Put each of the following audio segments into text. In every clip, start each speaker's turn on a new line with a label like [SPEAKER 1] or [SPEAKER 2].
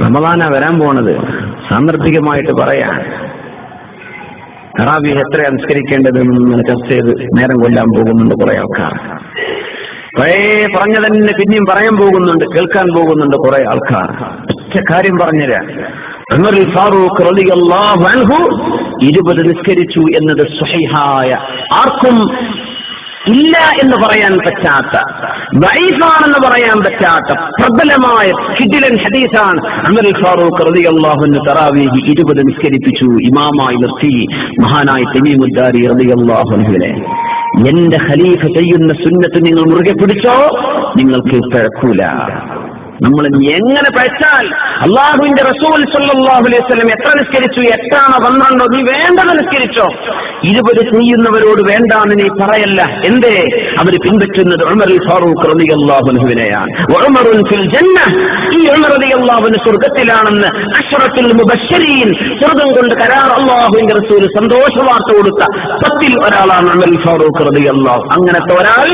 [SPEAKER 1] റമദാന വരാൻ പോണത്. സാന്ദർഭികമായിട്ട് പറയാൻ. തറാവി എത്ര അനുസ്കരിക്കേണ്ടതെന്ന് ചർച്ച ചെയ്ത് നേരം കൊല്ലാൻ പോകുന്നുണ്ട് കുറെ ആൾക്കാർ. കുറെ പറഞ്ഞതന്നെ പിന്നെയും പറയാൻ പോകുന്നുണ്ട് കേൾക്കാൻ പോകുന്നുണ്ട് കുറെ ആൾക്കാർ. ഒറ്റ കാര്യം പറഞ്ഞുതരാം. ഫാറൂഖ് ഇരുപത് നിസ്കരിച്ചു എന്നത് ആർക്കും ഇല്ല എന്ന് പറയാൻ പറ്റാത്ത വൈഫാണെന്ന് പറയാൻ പറ്റാത്ത പ്രബലമായ കിഡിലൻ ഹദീസാണ് അമർ ഫാറൂഖ് റതി അള്ളാഹുന്ന് തറാവീഹി ഇരുപത് നിസ്കരിപ്പിച്ചു ഇമാമായി നിർത്തി മഹാനായ തെമീമുദ്ദാരി റതി അള്ളാഹുനുവിനെ എന്റെ ഖലീഫ ചെയ്യുന്ന സുന്നത്ത് നിങ്ങൾ മുറുകെ പിടിച്ചോ? നിങ്ങൾക്ക് പിഴക്കൂല. നമ്മൾ എങ്ങനെ പഠിച്ചാൽ അള്ളാഹുവിന്റെ റസൂൽ സല്ലല്ലാഹു അലൈഹി എത്ര നിസ്കരിച്ചു? എട്ടാണോ പന്ത്രണ്ടോ? നീ വേണ്ടത് നിസ്കരിച്ചോ. ഇരുപത് ചെയ്യുന്നവരോട് വേണ്ടാന്ന് നീ പറയല്ല. എന്തേ? അവർ പിൻപറ്റുന്നത് ഫാറൂഖ് ജന്ന ഈ ഉമർ സ്വർഗത്തിലാണെന്ന് അഷ്റഫുൽ മുബശ്ശരീൻ സ്വർഗം കൊണ്ട് കരാർ അള്ളാഹുവിന്റെ റസൂൽ സന്തോഷ വാർത്ത കൊടുത്ത പത്തിൽ ഒരാളാണ് ഉമർ ഫാറൂഖ് റളിയല്ലാഹു. അങ്ങനത്തെ ഒരാൾ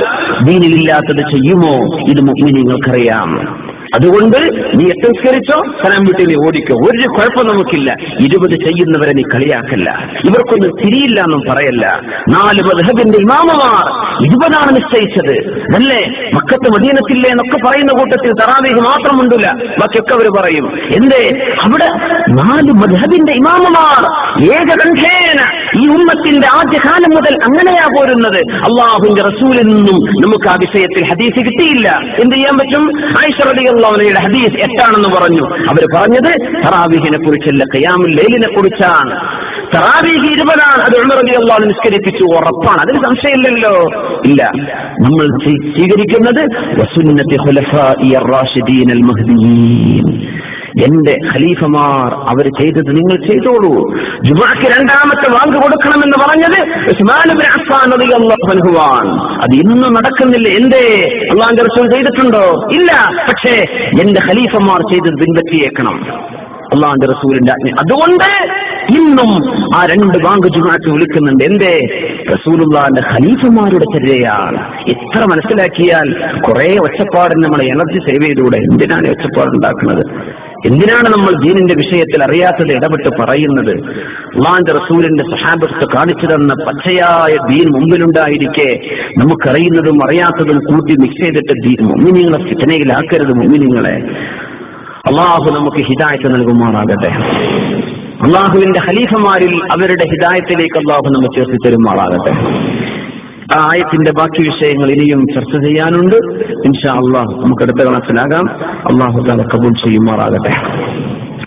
[SPEAKER 1] ദീനിലില്ലാത്തത് ചെയ്യുമോ? ഇത് മുഅ്മിനീങ്ങൾക്കറിയാം അതുകൊണ്ട് നീ എത്തംസ്കരിച്ചോ സ്ഥലം വിട്ട് നീ ഓടിക്കോ. ഒരു കുഴപ്പം നമുക്കില്ല. ഇരുപത് ചെയ്യുന്നവരെ നീ കളിയാക്കല്ല. ഇവർക്കൊന്നും തിരിയില്ല എന്നും പറയല്ല. നാല് മധബിന്റെ ഇമാമമാർ ഇരുപതാണ് നിശ്ചയിച്ചത്. അല്ലേ? മക്കത്ത് മദീനത്തില്ലേ എന്നൊക്കെ പറയുന്ന കൂട്ടത്തിൽ തറാവേഹ് മാത്രം ഉണ്ടല്ല ബാക്കിയൊക്കെ അവർ പറയും. എന്തേ? അവിടെ നാല് മധബിന്റെ ഇമാമമാർ ഏകകണ്ഠേന ഈ ഉമ്മത്തിന്റെ ആദ്യകാലം മുതൽ അങ്ങനെയാ പോരുന്നത്. അള്ളാഹുവിന്റെ റസൂലിൽ നിന്നും നമുക്ക് ആ വിഷയത്തിൽ ഹദീസ് കിട്ടിയില്ല. എന്ത് ചെയ്യാൻ പറ്റും? റളിയല്ലാഹുവിന്റെ ഹദീസ് എട്ടാണെന്ന് പറഞ്ഞു. അവർ പറഞ്ഞത് തറാവിഹിനെ കുറിച്ചല്ല ഖിയാമുൽ ലൈലിനെ കുറിച്ചാണ്. തറാവീഹ് ഇരുപതാണ്. അത് റളിയല്ലാഹു അൻഹു നിസ്കരിപ്പിച്ചു ഉറപ്പാണ്. അതിന് സംശയമില്ലല്ലോ. ഇല്ല. നമ്മൾ സ്വീ- സ്വീകരിക്കുന്നത് എന്റെ ഖലീഫമാർ അവർ ചെയ്തത് നിങ്ങൾ ചെയ്തോളൂ. ജുമാക്ക് രണ്ടാമത്തെ വാങ്ക് കൊടുക്കണമെന്ന് പറഞ്ഞത് അത് ഇന്നും നടക്കുന്നില്ല. എന്തേ? അള്ളാഹുവിന്റെ റസൂൽ ചെയ്തിട്ടുണ്ടോ? ഇല്ല. പക്ഷേ എന്റെ ഖലീഫമാർ ചെയ്തത് പിൻപറ്റിയേക്കണം. അള്ളാഹുന്റെ റസൂലിന്റെ ആജ്ഞ. അതുകൊണ്ട് ഇന്നും ആ രണ്ട് ബാങ്ക് ജുമാക്ക് വിളിക്കുന്നുണ്ട്. എന്തേ? റസൂലുള്ളാന്റെ ഖലീഫമാരുടെ ചര്യയാണ്. എത്ര മനസ്സിലാക്കിയാൽ കുറെ ഒച്ചപ്പാടിന് നമ്മൾ എനർജി സേവ് ചെയ്തുകൂടെ? എന്തിനാണ് ഒച്ചപ്പാടുണ്ടാക്കുന്നത്? എന്തിനാണ് നമ്മൾ ദീനിന്റെ വിഷയത്തിൽ അറിയാത്തത് ഇടപെട്ട് പറയുന്നത്? അള്ളാന്റെ റസൂലിന്റെ സഹാബത്ത് കാണിച്ചു തന്ന പച്ചയായ ദീൻ മുമ്പിലുണ്ടായിരിക്കെ നമുക്കറിയുന്നതും അറിയാത്തതും കൂട്ടി മിക്സ് ചെയ്തിട്ട് ദീൻ മുമ്മിനിങ്ങളെ ഫിത്തനയിലാക്കരുത് മുമ്മിനിങ്ങളെ അള്ളാഹു നമുക്ക് ഹിതായത്ത് നൽകുമാറാകട്ടെ. അള്ളാഹുവിന്റെ ഖലീഫമാരിൽ അവരുടെ ഹിതായത്തിലേക്ക് അള്ളാഹു നമ്മൾ ചേർത്തി തരുമാറാകട്ടെ. ആ ആയത്തിന്റെ ബാക്കി വിഷയങ്ങൾ ഇനിയും ചർച്ച ചെയ്യാനുണ്ട്. ഇൻഷാ അള്ളാഹ് നമുക്ക് അടുത്ത ക്ലാസ്സിലാകാം അള്ളാഹു കബൂൾ ചെയ്യുമാറാകട്ടെ.